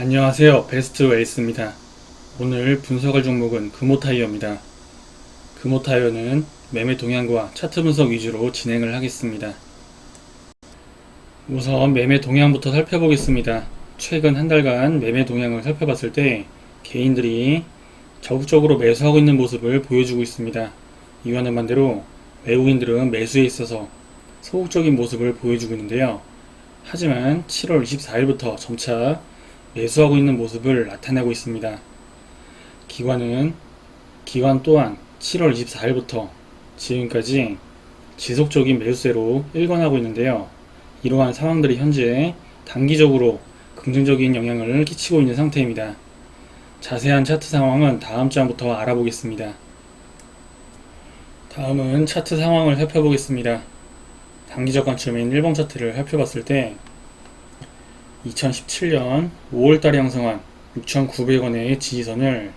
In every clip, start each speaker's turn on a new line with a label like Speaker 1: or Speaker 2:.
Speaker 1: 안녕하세요. 베스트 웨이스입니다. 오늘 분석할 종목은 금호타이어입니다. 금호타이어는 매매 동향과 차트 분석 위주로 진행을 하겠습니다. 우선 매매 동향부터 살펴보겠습니다. 최근 한 달간 매매 동향을 살펴봤을 때 개인들이 적극적으로 매수하고 있는 모습을 보여주고 있습니다. 이와는 반대로 외국인들은 매수에 있어서 소극적인 모습을 보여주고 있는데요. 하지만 7월 24일부터 점차 매수하고 있는 모습을 나타내고 있습니다. 기관은 기관 또한 7월 24일부터 지금까지 지속적인 매수세로 일관하고 있는데요. 이러한 상황들이 현재 단기적으로 긍정적인 영향을 끼치고 있는 상태입니다. 자세한 차트 상황은 다음 장부터 알아보겠습니다. 다음은 차트 상황을 살펴보겠습니다. 단기적 관점인 1번 차트를 살펴봤을 때 2017년 5월달에 형성한 6,900원의 지지선을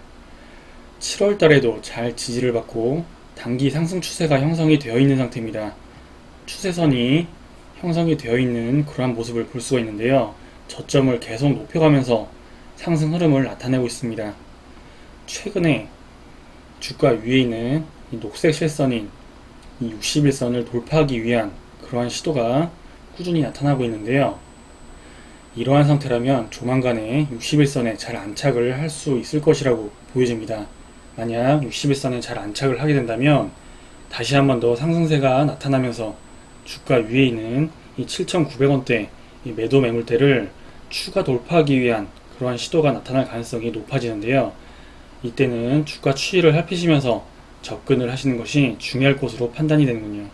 Speaker 1: 7월달에도 잘 지지를 받고 단기 상승 추세가 형성이 되어 있는 상태입니다. 추세선이 형성이 되어 있는 그러한 모습을 볼 수가 있는데요. 저점을 계속 높여가면서 상승 흐름을 나타내고 있습니다. 최근에 주가 위에 있는 이 녹색 실선인 이 60일선을 돌파하기 위한 그러한 시도가 꾸준히 나타나고 있는데요. 이러한 상태라면 조만간에 60일선에 잘 안착을 할 수 있을 것이라고 보여집니다. 만약 60일선에 잘 안착을 하게 된다면 다시 한번 더 상승세가 나타나면서 주가 위에 있는 이 7,900원대 이 매도 매물대를 추가 돌파하기 위한 그러한 시도가 나타날 가능성이 높아지는데요. 이때는 주가 추이를 살피시면서 접근을 하시는 것이 중요할 것으로 판단이 되는군요.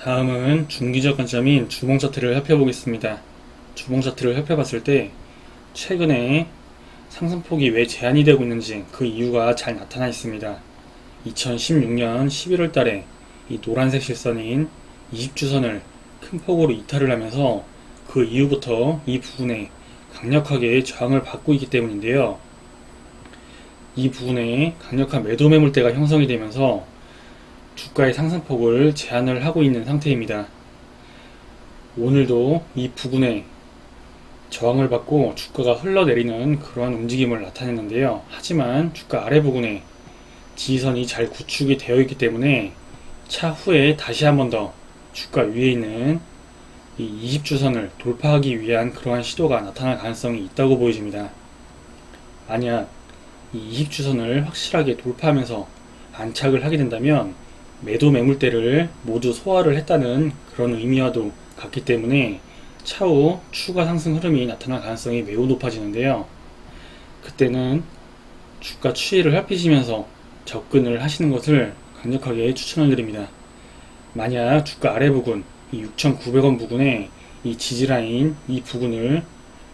Speaker 1: 다음은 중기적 관점인 주봉 차트를 살펴보겠습니다. 주봉 차트를 살펴봤을 때 최근에 상승폭이 왜 제한이 되고 있는지 그 이유가 잘 나타나 있습니다. 2016년 11월 달에 이 노란색 실선인 20주선을 큰 폭으로 이탈을 하면서 그 이후부터 이 부분에 강력하게 저항을 받고 있기 때문인데요. 이 부분에 강력한 매도 매물대가 형성이 되면서 주가의 상승폭을 제한을 하고 있는 상태입니다. 오늘도 이 부분에 저항을 받고 주가가 흘러내리는 그러한 움직임을 나타냈는데요. 하지만 주가 아래 부분에 지지선이 잘 구축이 되어 있기 때문에 차후에 다시 한 번 더 주가 위에 있는 이 20주선을 돌파하기 위한 그러한 시도가 나타날 가능성이 있다고 보여집니다. 만약 이 20주선을 확실하게 돌파하면서 안착을 하게 된다면 매도 매물대를 모두 소화를 했다는 그런 의미와도 같기 때문에 차후 추가 상승 흐름이 나타날 가능성이 매우 높아지는데요. 그때는 주가 추이를 살피시면서 접근을 하시는 것을 강력하게 추천을 드립니다. 만약 주가 아래 부분, 이 6,900원 부근에 이 지지라인 이 부분을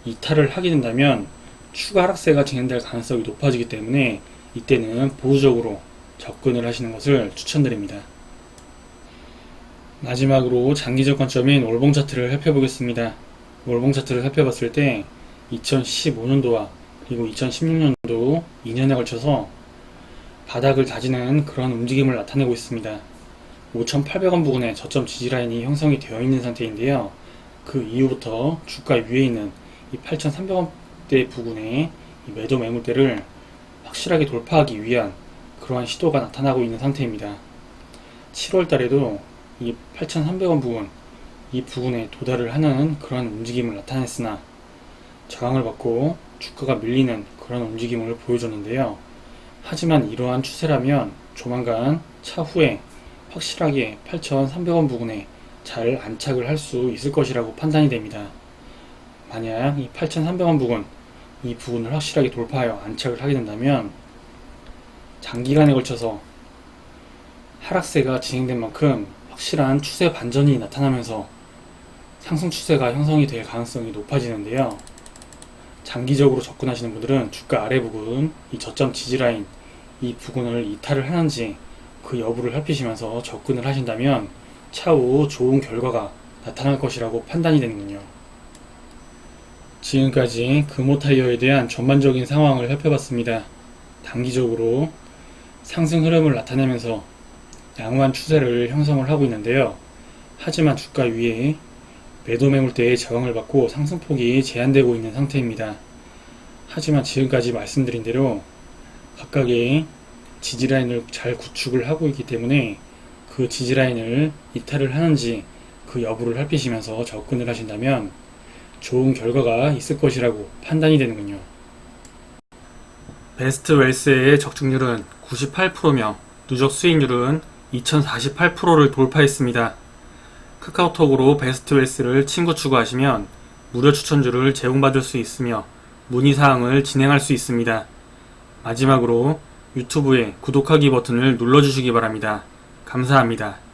Speaker 1: 이탈을 하게 된다면 추가 하락세가 진행될 가능성이 높아지기 때문에 이때는 보수적으로 접근을 하시는 것을 추천드립니다. 마지막으로 장기적 관점인 월봉 차트를 살펴보겠습니다. 월봉 차트를 살펴봤을 때 2015년도와 그리고 2016년도 2년에 걸쳐서 바닥을 다지는 그런 움직임을 나타내고 있습니다. 5,800원 부근에 저점 지지라인이 형성이 되어 있는 상태인데요. 그 이후부터 주가 위에 있는 이 8,300원대 부근에 이 매도 매물대를 확실하게 돌파하기 위한 그러한 시도가 나타나고 있는 상태입니다. 7월 달에도 이 8,300원 부분, 이 부분에 도달을 하는 그런 움직임을 나타냈으나 저항을 받고 주가가 밀리는 그런 움직임을 보여줬는데요. 하지만 이러한 추세라면 조만간 차후에 확실하게 8,300원 부근에 잘 안착을 할 수 있을 것이라고 판단이 됩니다. 만약 이 8,300원 부근, 이 부분을 확실하게 돌파하여 안착을 하게 된다면 장기간에 걸쳐서 하락세가 진행된 만큼 확실한 추세 반전이 나타나면서 상승 추세가 형성이 될 가능성이 높아지는데요. 장기적으로 접근하시는 분들은 주가 아래 부분, 이 저점 지지라인, 이 부분을 이탈을 하는지 그 여부를 살피시면서 접근을 하신다면 차후 좋은 결과가 나타날 것이라고 판단이 되는군요. 지금까지 금호타이어에 대한 전반적인 상황을 살펴봤습니다. 단기적으로 상승 흐름을 나타내면서 양호한 추세를 형성을 하고 있는데요. 하지만 주가 위에 매도 매물대의 저항을 받고 상승폭이 제한되고 있는 상태입니다. 하지만 지금까지 말씀드린 대로 각각의 지지라인을 잘 구축을 하고 있기 때문에 그 지지라인을 이탈을 하는지 그 여부를 살피시면서 접근을 하신다면 좋은 결과가 있을 것이라고 판단이 되는군요. 베스트 웰스의 적중률은 98%며 누적 수익률은 2048%를 돌파했습니다. 카카오톡으로 베스트 웰스를 친구 추가하시면 무료 추천주를 제공받을 수 있으며 문의사항을 진행할 수 있습니다. 마지막으로 유튜브에 구독하기 버튼을 눌러주시기 바랍니다. 감사합니다.